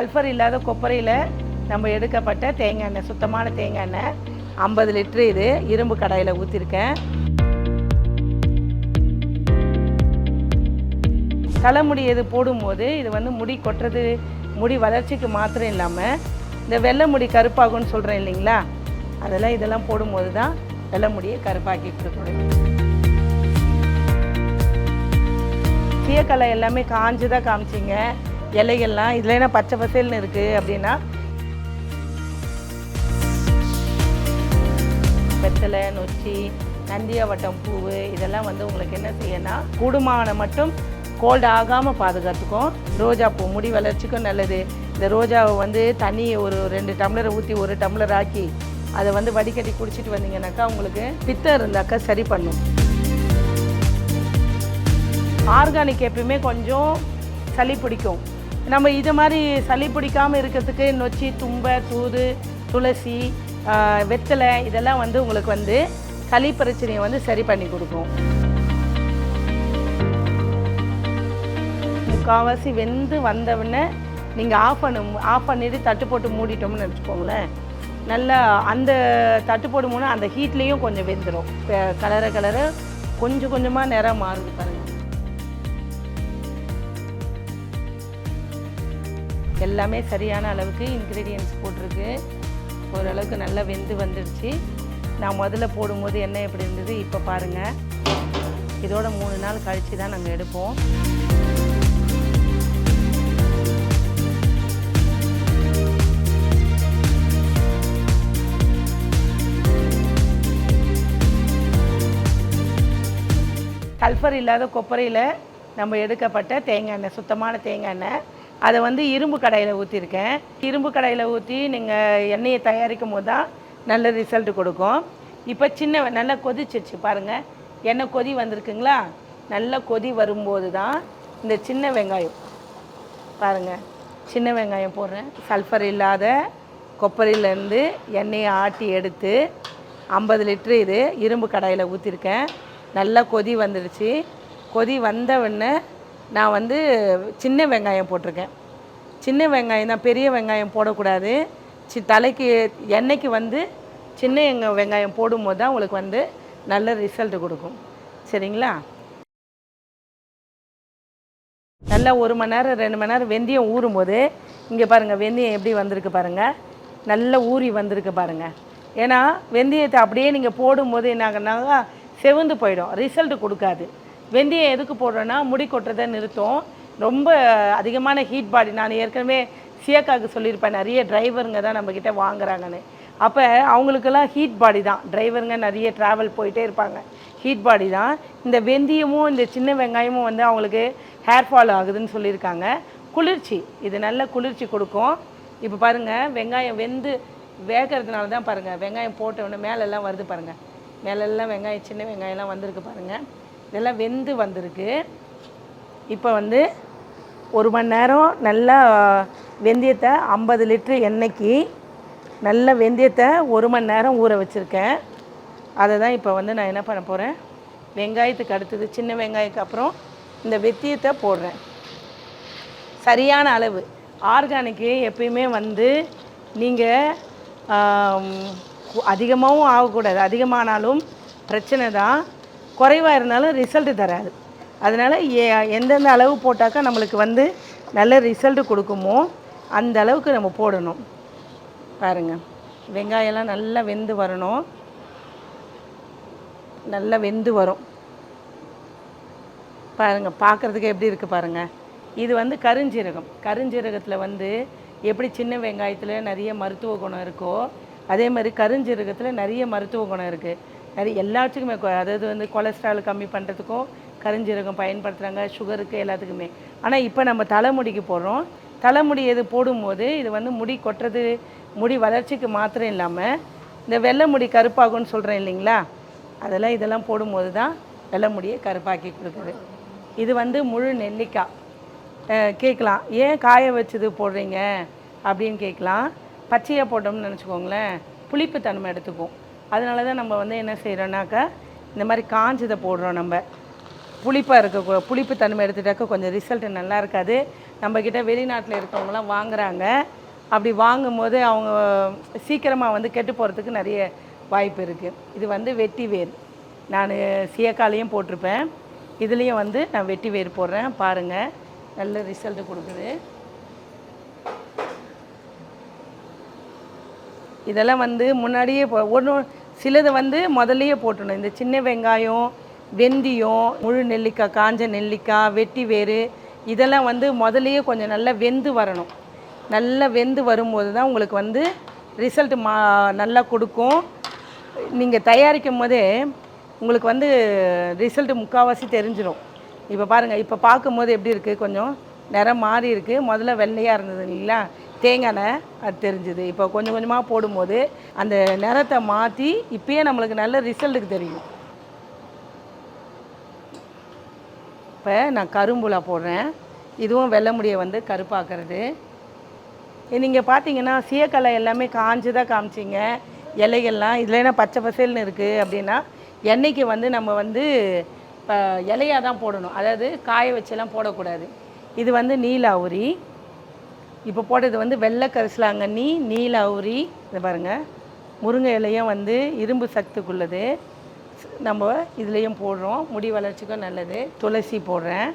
Sulphur இல்லாத கொப்பரையில் நம்ம எடுக்கப்பட்ட தேங்காய் எண்ணெய் சுத்தமான தேங்காய் எண்ணெய். ஐம்பது லிட்ரு இது. இரும்பு கடாயில் ஊற்றிருக்கேன் தலைமுடி எது போடும்போது இது வந்து முடி கொட்டுறது முடி வளர்ச்சிக்கு மாத்திரம் இல்லாமல் இந்த வெள்ளை முடி கருப்பாகும்னு சொல்கிறேன் இல்லைங்களா? அதெல்லாம் இதெல்லாம் போடும்போது தான் வெள்ளை முடியை கருப்பாக்கி கொடுக்கணும் சீயக்கலை எல்லாமே காஞ்சு தான் காமிச்சிங்க. இலைகள்லாம் இதில் என்ன பச்சை பசேல்னு இருக்குது அப்படின்னா வெத்தலை நொச்சி நந்தியாவட்டம் பூவு இதெல்லாம் வந்து உங்களுக்கு என்ன செய்யணும்னா கூடுமான மட்டும் கோல்டு ஆகாமல் பாதுகாத்துக்கும். ரோஜா பூ முடி வளர்ச்சிக்கும் நல்லது. இந்த ரோஜாவை வந்து தண்ணியை ஒரு ரெண்டு டம்ளரை ஊற்றி ஒரு டம்ளர் ஆக்கி அதை வந்து வடிகட்டி குடிச்சிட்டு வந்தீங்கன்னாக்கா உங்களுக்கு பித்தம் இருந்தாக்கா சரி பண்ணும். ஆர்கானிக் எப்பயுமே கொஞ்சம் சளி பிடிக்கும். நம்ம இது மாதிரி சளி பிடிக்காமல் இருக்கிறதுக்கு நொச்சி தும்பை தூது துளசி வெத்தலை இதெல்லாம் வந்து உங்களுக்கு வந்து சளி பிரச்சனையை வந்து சரி பண்ணி கொடுக்கும். முக்கால்வாசி வெந்து வந்தவுடனே நீங்கள் ஆஃப் பண்ண ஆஃப் பண்ணிவிட்டு தட்டு போட்டு மூடிட்டோம்னு வச்சுக்கோங்களேன். நல்லா அந்த தட்டு போடும்போது அந்த ஹீட்லேயும் கொஞ்சம் வெந்துடும் கலர கலர கொஞ்சம் கொஞ்சமாக நிறம் மாறுது எல்லாமே சரியான அளவுக்கு இன்க்ரீடியன்ஸ் போட்டிருக்கு. ஓரளவுக்கு நல்லா வெந்து வந்துடுச்சு நான் முதல்ல போடும்போது என்ன எப்படி இருந்தது இப்போ பாருங்கள் இதோட மூணு நாள் கழித்து தான் நாங்கள் எடுப்போம். சல்ஃபர் இல்லாத கொப்பரையில் நம்ம எடுக்கப்பட்ட தேங்காய் எண்ணெய் சுத்தமான தேங்காய் எண்ணெய். அதை வந்து இரும்பு கடையில் ஊற்றிருக்கேன் இரும்பு கடையில் ஊற்றி நீங்கள் எண்ணெயை தயாரிக்கும் போது தான் நல்ல ரிசல்ட் கொடுக்கும். இப்போ சின்ன நல்லா கொதிச்சிருச்சு பாருங்கள் எண்ணெய் கொதி வந்திருக்குங்களா? நல்லா கொதி வரும்போது தான் இந்த சின்ன வெங்காயம். பாருங்கள் சின்ன வெங்காயம் போடுறேன். சல்ஃபர் இல்லாத கொப்பரையிலேருந்து எண்ணெயை ஆட்டி எடுத்து ஐம்பது லிட்ரு இது இரும்பு கடாயில் ஊற்றிருக்கேன் நல்லா கொதி வந்துடுச்சு. கொதி வந்த உடனே நான் வந்து சின்ன வெங்காயம் போட்டிருக்கேன். சின்ன வெங்காயம் தான் பெரிய வெங்காயம் போடக்கூடாது. சி தலைக்கு எண்ணெய்க்கு வந்து சின்ன எங்க வெங்காயம் போடும்போது தான் உங்களுக்கு வந்து நல்ல ரிசல்ட் கொடுக்கும். சரிங்களா? நல்லா ஒரு மணி நேரம் ரெண்டு மணி நேரம் வெந்தயம் ஊறும் போது இங்கே பாருங்கள் வெந்தயம் எப்படி வந்திருக்கு பாருங்கள் நல்லா ஊறி வந்திருக்கு பாருங்கள் ஏன்னா வெந்தயத்தை அப்படியே நீங்கள் போடும்போது என்னாகனாக்கா செவந்து போயிடும். ரிசல்ட் கொடுக்காது. வெந்தயம் எதுக்கு போடுறோன்னா முடி கொட்டுறதை நிறுத்தும். ரொம்ப அதிகமான ஹீட் பாடி நான் ஏற்கனவே சியக்காவுக்கு சொல்லியிருப்பேன் நிறைய டிரைவருங்க தான் நம்மக்கிட்ட வாங்குறாங்கன்னு. அப்போ அவங்களுக்கெல்லாம் ஹீட் பாடி தான். டிரைவருங்க நிறைய ட்ராவல் போயிட்டே இருப்பாங்க. ஹீட் பாடி தான். இந்த வெந்தயமும் இந்த சின்ன வெங்காயமும் வந்து அவங்களுக்கு ஹேர் ஃபால் ஆகுதுன்னு சொல்லியிருக்காங்க. குளிர்ச்சி. இது நல்ல குளிர்ச்சி கொடுக்கும். இப்போ பாருங்கள் வெங்காயம் வெந்து வேகிறதுனால தான் பாருங்கள் வெங்காயம் போட்ட உடனே மேலெல்லாம் வருது பாருங்கள் மேலெல்லாம் வெங்காயம் சின்ன வெங்காயம்லாம் வந்திருக்கு பாருங்கள் இதெல்லாம் வெந்து வந்திருக்கு. இப்போ வந்து ஒரு மணி நேரம் நல்லா வெந்தயத்தை ஐம்பது லிட்ரு எண்ணெய்க்கு நல்ல வெந்தயத்தை ஒரு மணி நேரம் ஊற வச்சுருக்கேன். அதை தான் இப்போ வந்து நான் என்ன பண்ண போகிறேன் வெங்காயத்துக்கு அடுத்தது சின்ன வெங்காயத்துக்கு அப்புறம் இந்த வெத்தியத்தை போடுறேன். சரியான அளவு. ஆர்கானிக்கு எப்பயுமே வந்து நீங்கள் அதிகமாகவும் ஆகக்கூடாது. அதிகமானாலும் பிரச்சனை தான். குறைவாக இருந்தாலும் ரிசல்ட்டு தராது. அதனால் ஏ எந்தெந்த அளவு போட்டாக்கா நம்மளுக்கு வந்து நல்ல ரிசல்ட் கொடுக்குமோ அந்த அளவுக்கு நம்ம போடணும். பாருங்கள் வெங்காயம்லாம் நல்லா வெந்து வரணும். நல்லா வெந்து வரும். பாருங்கள் பார்க்குறதுக்கு எப்படி இருக்குது பாருங்கள் இது வந்து கருஞ்சீரகம். கருஞ்சீரகத்தில் வந்து எப்படி சின்ன வெங்காயத்தில் நிறைய மருத்துவ குணம் இருக்கோ அதே மாதிரி கருஞ்சீரகத்தில் நிறைய மருத்துவ குணம் இருக்குது நிறைய எல்லாத்துக்குமே கொ- அதாவது வந்து கொலஸ்ட்ரால் கம்மி பண்ணுறதுக்கும் கருஞ்சீரகம் பயன்படுத்துகிறாங்க சுகருக்கு எல்லாத்துக்குமே. ஆனால் இப்போ நம்ம தலைமுடிக்கு போடுறோம். தலைமுடி எது போடும்போது இது வந்து முடி கொட்டுறது முடி வளர்ச்சிக்கு மாத்திரம் இல்லாமல் இந்த வெள்ளை முடி கருப்பாகும்னு சொல்கிறேன் இல்லைங்களா? அதெல்லாம் இதெல்லாம் போடும்போது தான் வெள்ளை முடியை கருப்பாக்கி கொடுக்குது. இது வந்து முழு நெல்லிக்காய். கேட்கலாம். ஏன் காய வச்சது போடுறீங்க? அப்படின்னு கேட்கலாம். பச்சையாக போட்டோம்னு நினச்சிக்கோங்களேன். புளிப்பு தன்மை எடுத்துக்கும். அதனால தான் நம்ம வந்து என்ன செய்கிறோன்னாக்கா இந்த மாதிரி காஞ்சதை போடுறோம் நம்ம. புளிப்பாக இருக்க புளிப்பு தன்மை எடுத்துட்டாக்க கொஞ்சம் ரிசல்ட் நல்லா இருக்காது. நம்மக்கிட்ட வெளிநாட்டில் இருக்கவங்களாம் வாங்குறாங்க. அப்படி வாங்கும்போது அவங்க சீக்கிரமாக வந்து கெட்டு போகிறதுக்கு நிறைய வாய்ப்பு இருக்குது இது வந்து வெட்டி வேர். நான் சீயக்காலையும் போட்டிருப்பேன். இதுலேயும் வந்து நான் வெட்டி வேர் போடுறேன். பாருங்கள் நல்ல ரிசல்ட் கொடுக்குது. இதெல்லாம் வந்து முன்னாடியே ஒன்று சிலது வந்து முதல்லையே போட்டணும் இந்த சின்ன வெங்காயம் வெந்தியம் முழு நெல்லிக்காய் காஞ்ச நெல்லிக்காய் வெட்டி வேறு இதெல்லாம் வந்து முதல்லையே கொஞ்சம் நல்லா வெந்து வரணும். நல்லா வெந்து வரும்போது தான் உங்களுக்கு வந்து ரிசல்ட் மா நல்லா கொடுக்கும். நீங்கள் தயாரிக்கும் போதே உங்களுக்கு வந்து ரிசல்ட் முக்கால்வாசி தெரிஞ்சிடும் இப்போ பாருங்கள் இப்போ பார்க்கும்போது எப்படி இருக்குது கொஞ்சம் நிறம் மாறி இருக்குது முதல்ல வெள்ளையாக இருந்தது இல்லைங்களா? தேங்காய் அது தெரிஞ்சுது. இப்போ கொஞ்சம் கொஞ்சமாக போடும்போது அந்த நிறத்தை மாற்றி இப்போயே நம்மளுக்கு நல்ல ரிசல்ட்டுக்கு தெரியும். இப்போ நான் கரும்புலா போடுறேன். இதுவும் வெள்ளை முடியை வந்து கருப்பாக்குறது. நீங்கள் பார்த்தீங்கன்னா சீயக்கலை எல்லாமே காஞ்சு தான் காமிச்சிங்க. இலைகள்லாம் இதில் என்ன பச்சை பசேல்னு இருக்குது அப்படின்னா எண்ணெய்க்கு வந்து நம்ம வந்து இப்போ இலையாக தான் போடணும். அதாவது காய வச்செல்லாம் போடக்கூடாது. இது வந்து நீலாவுரி இப்போ போட்டது வந்து வெள்ளை கரிசலாங்கண்ணி நீலாவுரி இது பாருங்கள் முருங்கை இலையும் வந்து இரும்பு சத்துக்குள்ளது. நம்ம இதுலேயும் போடுறோம். முடி வளர்ச்சிக்கும் நல்லது. துளசி போடுறேன்.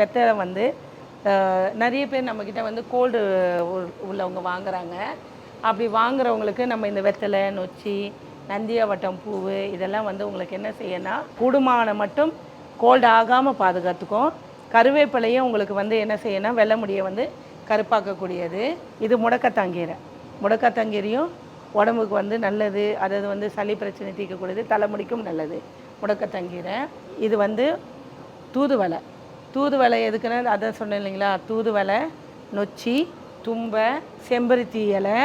வெத்தலை வந்து நிறைய பேர் நம்மக்கிட்ட வந்து கோல்டு உள்ளவங்க வாங்குறாங்க. அப்படி வாங்குறவங்களுக்கு நம்ம இந்த வெத்தலை நொச்சி நந்தியாவட்டம் பூவு இதெல்லாம் வந்து உங்களுக்கு என்ன செய்யணும் கூடுமான மட்டும் கோல்டு ஆகாமல் பாதுகாத்துக்கும். கருவேப்பிலையும் உங்களுக்கு வந்து என்ன செய்யணும் வெள்ளை முடியை வந்து கருப்பாக்கக்கூடியது. இது முடக்கத்தாங்கீரை. முடக்கத்தாங்கீரையும் உடம்புக்கு வந்து நல்லது அதாவது வந்து சளி பிரச்சனை தீர்க்கக்கூடியது தலைமுடிக்கும் நல்லது. முடக்கத்தங்கீரை இது வந்து தூதுவலை தூதுவளை எதுக்குன்னா அதை சொன்னேன் இல்லைங்களா? தூதுவலை நொச்சி தும்பை செம்பருத்தி இலை.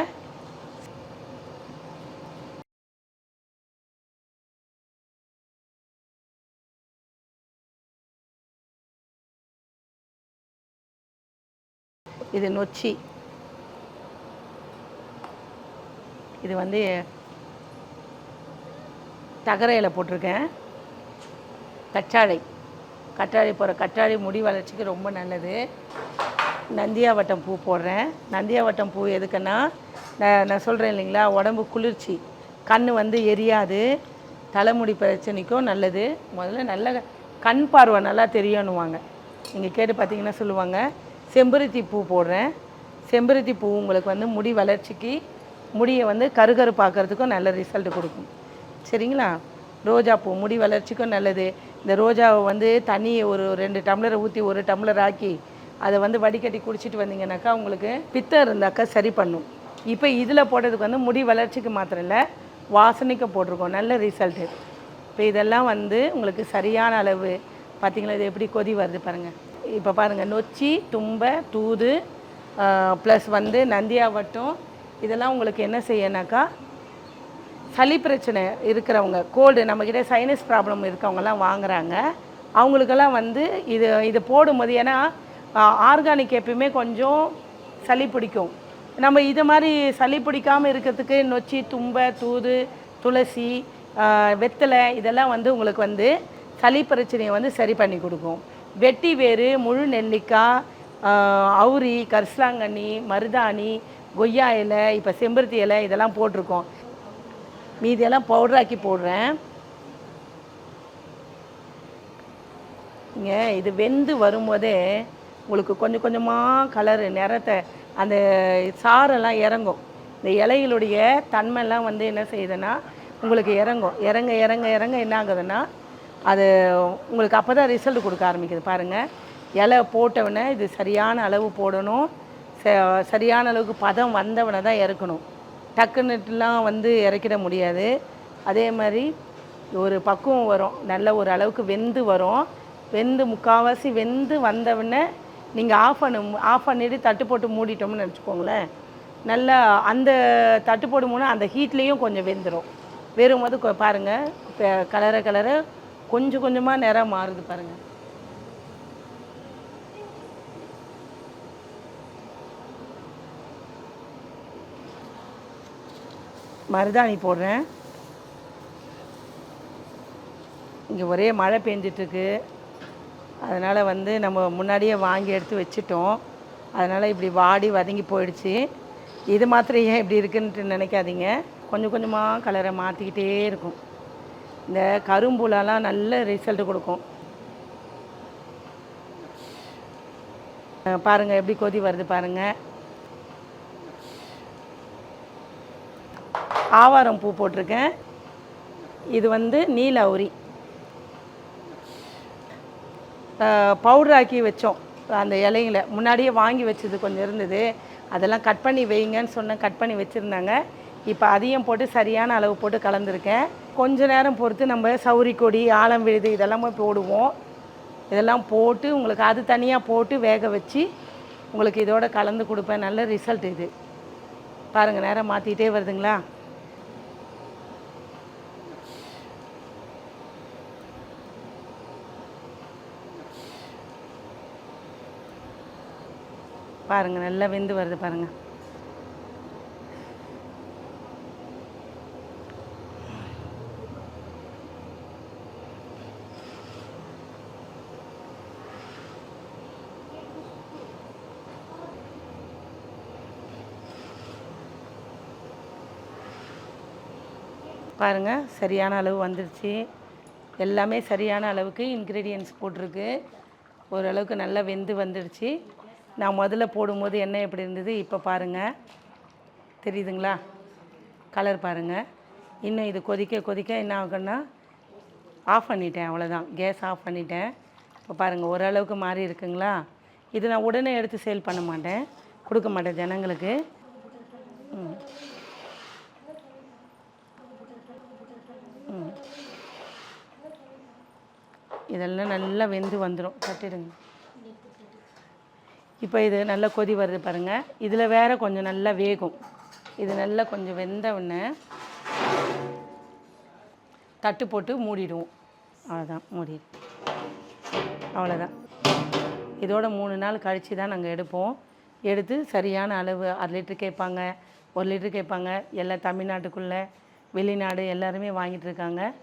இது நொச்சி. இது வந்து தகரையில் போட்டிருக்கேன். கற்றாழை. கற்றாழை போகிற கற்றாழை முடி வளர்ச்சிக்கு ரொம்ப நல்லது. நந்தியாவட்டம் பூ போடுறேன். நந்தியாவட்டம் பூ எதுக்குன்னா நான் நான் சொல்கிறேன் இல்லைங்களா உடம்பு குளிர்ச்சி. கண் வந்து எரியாது. தலைமுடி பிரச்சனைக்கும் நல்லது. முதல்ல நல்ல கண் பார்வை நல்லா தெரியணுவாங்க நீங்கள் கேட்டு பார்த்தீங்கன்னா சொல்லுவாங்க. செம்பருத்தி பூ போடுறேன். செம்பருத்தி பூ உங்களுக்கு வந்து முடி வளர்ச்சிக்கு முடியை வந்து கருகருப்பாக்கிறதுக்கும் நல்ல ரிசல்ட் கொடுக்கும். சரிங்களா? ரோஜா பூ முடி வளர்ச்சிக்கும் நல்லது. இந்த ரோஜாவை வந்து தண்ணியை ஒரு ரெண்டு டம்ளரை ஊற்றி ஒரு டம்ளர் ஆக்கி அதை வந்து வடிகட்டி குடிச்சிட்டு வந்தீங்கன்னாக்கா உங்களுக்கு பித்தம் இருந்தாக்கா சரி பண்ணும். இப்போ இதில் போடுறதுக்கு வந்து முடி வளர்ச்சிக்கு மாத்திரம் இல்லை வாசனைக்கு போட்டிருக்கோம். நல்ல ரிசல்ட்டு இப்போ இதெல்லாம் வந்து உங்களுக்கு சரியான அளவு பார்த்தீங்களா இது எப்படி கொதி வருது பாருங்கள் இப்போ பாருங்கள் நொச்சி தும்பை தூது ப்ளஸ் வந்து நந்தியாவட்டம் இதெல்லாம் உங்களுக்கு என்ன செய்யனாக்கா சளி பிரச்சனை இருக்கிறவங்க கோல்டு நம்மக்கிட்ட சைனஸ் ப்ராப்ளம் இருக்கவங்கலாம் வாங்குறாங்க. அவங்களுக்கெல்லாம் வந்து இது இது போடும்போது ஏன்னா ஆர்கானிக் எப்பயுமே கொஞ்சம் சளி பிடிக்கும். நம்ம இது மாதிரி சளி பிடிக்காமல் இருக்கிறதுக்கு நொச்சி தும்பை தூது துளசி வெத்தலை இதெல்லாம் வந்து உங்களுக்கு வந்து சளி பிரச்சனையை வந்து சரி பண்ணி கொடுக்கும். வெட்டி வேறு முழு நெல்லிக்காய் அவுரி கரிசலாங்கண்ணி மருதாணி கொய்யா இலை இப்போ செம்பருத்தி இலை இதெல்லாம் போட்டிருக்கோம். மீதியெல்லாம் பவுடராக்கி போடுறேன். இங்கே இது வெந்து வரும்போதே உங்களுக்கு கொஞ்சம் கொஞ்சமாக கலரு நிறத்தை அந்த சாரெல்லாம் இறங்கும். இந்த இலைகளுடைய தன்மைலாம் வந்து என்ன செய்யுதுன்னா உங்களுக்கு இறங்கும். இறங்க இறங்க இறங்க என்ன ஆகுதுன்னா அது உங்களுக்கு அப்போ தான் ரிசல்ட் கொடுக்க ஆரம்பிக்குது. பாருங்கள் இலை போட்டவுடனே இது சரியான அளவு போடணும். சரியான அளவுக்கு பதம் வந்தவனை தான் இறக்கணும். டக்குன்னுலாம் வந்து இறக்கிட முடியாது. அதே மாதிரி ஒரு பக்குவம் வரும். நல்ல ஒரு அளவுக்கு வெந்து வரும். வெந்து முக்கால்வாசி வெந்து வந்தவுடனே நீங்கள் ஆஃப் பண்ண ஆஃப் பண்ணிவிட்டு தட்டு போட்டு மூடிட்டோம்னு நினச்சிக்கோங்களேன். நல்லா அந்த தட்டு போடும்போது அந்த ஹீட்லேயும் கொஞ்சம் வெந்துடும் வெறும் போது பாருங்கள் கலரை இப்போ கொஞ்சம் கொஞ்சமாக நிறம் மாறுது பாருங்கள் மருதாணி போடுறேன். இங்கே ஒரே மழை பெஞ்சிட்ருக்கு. அதனால் வந்து நம்ம முன்னாடியே வாங்கி எடுத்து வச்சிட்டோம். அதனால் இப்படி வாடி வதங்கி போயிடுச்சு. இது மாத்திரம் ஏன் இப்படி இருக்குன்ட்டு நினைக்காதீங்க. கொஞ்சம் கொஞ்சமாக கலரை மாற்றிக்கிட்டே இருக்கும். இந்த கரும்புலலாம் நல்ல ரிசல்ட் கொடுக்கும். பாருங்கள் எப்படி கொதி வருது பாருங்கள் ஆவாரம் பூ போட்டிருக்கேன். இது வந்து நீல அவுரி. பவுடர் ஆக்கி வச்சோம். அந்த இலையில. முன்னாடியே வாங்கி வச்சது கொஞ்சம் இருந்தது. அதெல்லாம் கட் பண்ணி வைங்கன்னு சொன்னேன் கட் பண்ணி வச்சுருந்தாங்க. இப்போ அதையும் போட்டு சரியான அளவு போட்டு கலந்துருக்கேன். கொஞ்ச நேரம் பொறுத்து நம்ம சௌரி கொடி ஆலம் விழுது இதெல்லாமே போடுவோம். இதெல்லாம் போட்டு உங்களுக்கு அது தனியாக போட்டு வேக வச்சு உங்களுக்கு இதோட கலந்து கொடுப்பேன். நல்ல ரிசல்ட் இது. பாருங்கள் நேரம் மாற்றிக்கிட்டே வருதுங்களா? பாருங்கள் நல்லா வெந்து வருது பாருங்கள் பாருங்கள் சரியான அளவு வந்துருச்சு. எல்லாமே சரியான அளவுக்கு இன்க்ரீடியன்ஸ் போட்டிருக்கு. ஓரளவுக்கு நல்லா வெந்து வந்துடுச்சு நான் முதல்ல போடும்போது எண்ணெய் எப்படி இருந்தது? இப்போ பாருங்கள் தெரியுதுங்களா? கலர் பாருங்கள் இன்னும் இது கொதிக்க கொதிக்க என்ன ஆகுன்னா ஆஃப் பண்ணிட்டேன் அவ்வளோதான் கேஸ் ஆஃப் பண்ணிட்டேன். இப்போ பாருங்கள் ஓரளவுக்கு மாறி இருக்குங்களா? இது நான் உடனே எடுத்து சேல் பண்ண மாட்டேன். கொடுக்க மாட்டேன் ஜனங்களுக்கு. ம். ம். இதெல்லாம் நல்லா வெந்து வந்துடும் தட்டிடுங்க. இப்போ இது நல்லா கொதி வருது பாருங்கள் இதில் வேற கொஞ்சம் நல்லா வேகும். இது நல்லா கொஞ்சம் வெந்த உடனே தட்டு போட்டு மூடிடுவோம். அவ்வளோதான் மூடி அவ்வளோதான் இதோட மூணு நாள் கழித்து தான் நாங்கள் எடுப்போம். எடுத்து சரியான அளவு அரை லிட்டர் கேட்பாங்க ஒரு லிட்டர் கேட்பாங்க. எல்லாம் தமிழ்நாட்டுக்குள்ளே வெளிநாடு எல்லாருமே வாங்கிட்டு இருக்காங்க.